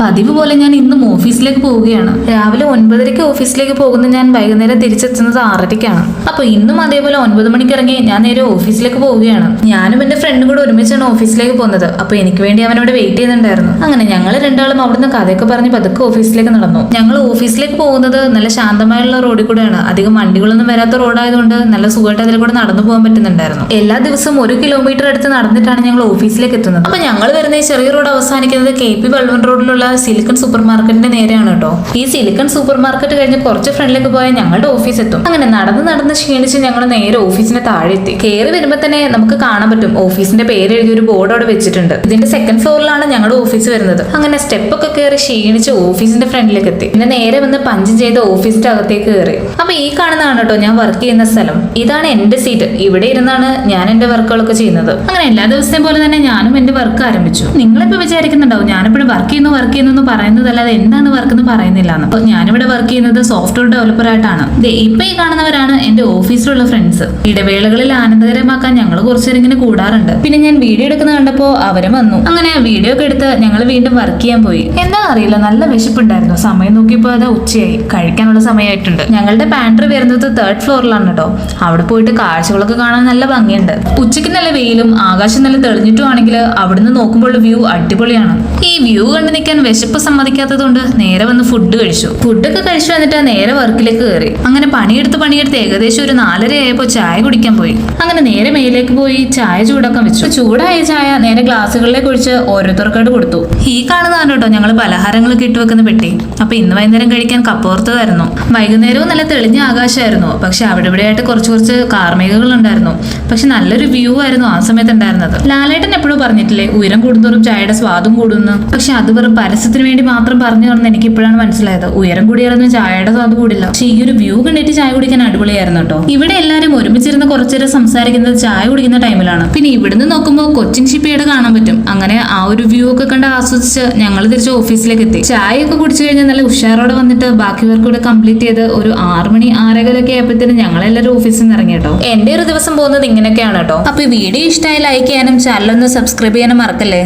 പതിവ് പോലെ ഞാൻ ഇന്നും ഓഫീസിലേക്ക് പോവുകയാണ്. രാവിലെ ഒൻപതരയ്ക്ക് ഓഫീസിലേക്ക് പോകുന്ന ഞാൻ വൈകുന്നേരം തിരിച്ചെത്തുന്നത് ആറരയ്ക്കാണ്. അപ്പൊ ഇന്നും അതേപോലെ ഒൻപത് മണിക്ക് ഇറങ്ങി ഞാൻ നേരെ ഓഫീസിലേക്ക് പോവുകയാണ്. ഞാനും എന്റെ ഫ്രണ്ടും കൂടെ ഒരുമിച്ചാണ് ഓഫീസിലേക്ക് പോകുന്നത്. അപ്പൊ എനിക്ക് വേണ്ടി അവൻ അവിടെ വെയിറ്റ് ചെയ്യുന്നുണ്ടായിരുന്നു. അങ്ങനെ ഞങ്ങൾ രണ്ടാളും അവിടുന്ന് കഥയൊക്കെ പറഞ്ഞ് പതുക്കെ ഓഫീസിലേക്ക് നടന്നു. ഞങ്ങൾ ഓഫീസിലേക്ക് പോകുന്നത് നല്ല ശാന്തമായുള്ള റോഡിൽ കൂടെയാണ്. അധികം വണ്ടികളൊന്നും വരാത്ത റോഡായതുകൊണ്ട് നല്ല സുഖമായിട്ട് അതിൽ കൂടെ നടന്നു പോകാൻ പറ്റുന്നുണ്ടായിരുന്നു. എല്ലാ ദിവസവും ഒരു കിലോമീറ്റർ അടുത്ത് നടന്നിട്ടാണ് ഞങ്ങൾ ഓഫീസിലേക്ക് എത്തുന്നത്. അപ്പൊ ഞങ്ങൾ വരുന്ന ചെറിയ റോഡ് അവസാനിക്കുന്നത് കെ പി വെള്ളവൻ റോഡിലുള്ള സിലിക്കൺ സൂപ്പർ മാർക്കറ്റിന്റെ നേരെയാണ് കേട്ടോ ഈ സിലിക്കൺ സൂപ്പർ മാർക്കറ്റ് കഴിഞ്ഞ് കുറച്ച് ഫ്രണ്ടിലേക്ക് പോയാൽ ഞങ്ങളുടെ ഓഫീസ് എത്തും. അങ്ങനെ നടന്ന് നടന്ന് ക്ഷീണിച്ച് ഞങ്ങൾ നേരെ ഓഫീസിന്റെ താഴെ എത്തി കയറി വരുമ്പോൾ തന്നെ നമുക്ക് കാണാൻ പറ്റും. ഓഫീസിന്റെ പേര് എഴുതിയ ഒരു ബോർഡ് അവിടെ വെച്ചിട്ടുണ്ട്. ഇതിന്റെ സെക്കൻഡ് ഫ്ലോറിലാണ് ഞങ്ങളുടെ ഓഫീസ് വരുന്നത്. അങ്ങനെ സ്റ്റെപ്പ് ഒക്കെ കയറി ക്ഷീണിച്ച് ഓഫീസിന്റെ ഫ്രണ്ടിലേക്ക് എത്തി. പിന്നെ നേരെ വന്ന് പഞ്ച് ചെയ്ത് ഓഫീസിന്റെ അകത്തേക്ക് കയറി അപ്പൊ ഈ കാണുന്നതാണ് കേട്ടോ ഞാൻ വർക്ക് ചെയ്യുന്ന സ്ഥലം. ഇതാണ് എന്റെ സീറ്റ് ഇവിടെ ഇരുന്നാണ് ഞാൻ എന്റെ വർക്കുകളൊക്കെ ചെയ്യുന്നത്. അങ്ങനെ എല്ലാ ദിവസത്തെയും പോലെ തന്നെ ഞാനും എന്റെ വർക്ക് ആരംഭിച്ചു. നിങ്ങളിപ്പോ വിചാരിക്കുന്നുണ്ടാവും ഞാനിപ്പോഴും വർക്ക് ചെയ്യുന്നു വർക്ക് ചെയ്യുന്നു എന്ന് പറയുന്നതല്ലാതെ എന്താണ് വർക്ക് എന്ന് പറയുന്നില്ല അപ്പൊ ഞാനിവിടെ വർക്ക് ചെയ്യുന്നത് സോഫ്റ്റ്വെയർ ഡെവലപ്പർ ആയിട്ടാണ്. ഇപ്പൊ ഈ കാണുന്നവരാണ് എന്റെ ഓഫീസിലുള്ള ഫ്രണ്ട്സ് ഇടവേളകളിൽ ആനന്ദകരമാക്കാൻ ഞങ്ങൾ ഇങ്ങനെ കൂടാറുണ്ട്. പിന്നെ ഞാൻ വീഡിയോ എടുക്കുന്ന കണ്ടപ്പോ അവരും വന്നു. അങ്ങനെ വീഡിയോ ഒക്കെ എടുത്ത് ഞങ്ങൾ വീണ്ടും വർക്ക് ചെയ്യാൻ പോയി. എന്താ അറിയില്ല നല്ല വിശപ്പുണ്ടായിരുന്നു. സമയം നോക്കിയപ്പോ അത് ഉച്ചയായി. കഴിക്കാനുള്ള സമയമായിട്ടുണ്ട് ഞങ്ങളുടെ പാൻട്രി വരുന്നത് തേർഡ് ഫ്ലോറിലാണ് കേട്ടോ അവിടെ പോയിട്ട് കാഴ്ചകളൊക്കെ കാണാൻ നല്ല ഭംഗിയുണ്ട്. ഉച്ചയ്ക്ക് നല്ല വെയിലും ആകാശം നല്ല തെളിഞ്ഞിട്ടുമാണെങ്കിൽ അവിടുന്ന് നോക്കുമ്പോൾ വ്യൂ അടിപൊളിയാണ്. ഈ വ്യൂ കണ്ടു നിൽക്കാൻ വിശപ്പ് സമ്മതിക്കാത്തതുകൊണ്ട് നേരെ വന്ന് ഫുഡ് കഴിച്ചു. ഫുഡൊക്കെ കഴിച്ചു വന്നിട്ട് നേരെ വർക്കിലേക്ക് കയറി അങ്ങനെ പണിയെടുത്ത് പണിയെടുത്ത് ഏകദേശം ഒരു നാലര ആയപ്പോൾ ചായ കുടിക്കാൻ പോയി. അങ്ങനെ നേരെ മേലേക്ക് പോയി ചായ ചൂടാക്കാൻ വെച്ചു. ചൂടായ ചായ നേരെ ഗ്ലാസ്സുകളിലേക്ക് ഒഴിച്ച് ഓരോരുത്തർക്കായിട്ട് കൊടുത്തു. ഈ കാണുന്നതാണ് കേട്ടോ ഞങ്ങൾ പലഹാരങ്ങളൊക്കെ ഇട്ട് വെക്കുന്ന പെട്ടി. അപ്പൊ ഇന്ന് വൈകുന്നേരം കഴിക്കാൻ കപ്പോർത്തതായിരുന്നു വൈകുന്നേരവും നല്ല തെളിഞ്ഞ ആകാശമായിരുന്നു. പക്ഷെ അവിടെ ഇവിടെയായിട്ട് കുറച്ച് കുറച്ച് കാർമേഘകൾ ഉണ്ടായിരുന്നു. പക്ഷെ നല്ലൊരു വ്യൂ ആയിരുന്നു ആ സമയത്ത് ഉണ്ടായിരുന്നത്. ലാലേട്ടൻ എപ്പോഴും പറഞ്ഞിട്ടില്ലേ ഉയരം കൂടുന്തോറും ചായയുടെ സ്വാദും കൂടുന്നു. പക്ഷെ അത് വെറും പരസ്യത്തിന് വേണ്ടി മാത്രം പറഞ്ഞു പറഞ്ഞ് എനിക്ക് ഇപ്പോഴാണ് മനസ്സിലായത്. ഉയരം കൂടിയായിരുന്നു ചായയുടെ സ്വാദ് കൂടില്ല. പക്ഷെ ഈ ഒരു വ്യൂ കണ്ടിട്ട് ചായ കുടിക്കാൻ അടിപൊളിയായിരുന്നു കേട്ടോ. ഇവിടെ എല്ലാവരും ഒരുമിച്ചിരുന്ന് കുറച്ചേരം സംസാരിക്കുന്നത് ചായ കുടിക്കുന്ന ടൈമിലാണ്. പിന്നെ ഇവിടുന്ന് നോക്കുമ്പോൾ കൊച്ചിൻ ഷിപ്പേഡ് കാണാൻ പറ്റും. അങ്ങനെ ആ ഒരു വ്യൂ ഒക്കെ കണ്ട് ആസ്വദിച്ച് ഞങ്ങൾ തിരിച്ച് ഓഫീസിലേക്ക് എത്തി. ചായ ഒക്കെ കുടിച്ചു കഴിഞ്ഞാൽ നല്ല ഉഷാറോടെ വന്നിട്ട് ബാക്കി വർക്ക് കൂടെ കംപ്ലീറ്റ് ചെയ്ത് ഒരു ആറ് മണി ആറേകാലൊക്കെ ആയപ്പോഴത്തേനും ഞങ്ങൾ എല്ലാവരും ഓഫീസിൽ നിന്ന് ഇറങ്ങി കേട്ടോ. എന്റെ ഒരു ദിവസം പോകുന്നത് ഇങ്ങനെയൊക്കെയാണ് കേട്ടോ. അപ്പൊ ഈ വീഡിയോ ഇഷ്ടമായി ലൈക്ക് ചെയ്യാനും ചാനൽ ഒന്ന് സബ്സ്ക്രൈബ് ചെയ്യാനും മറക്കല്ലേ?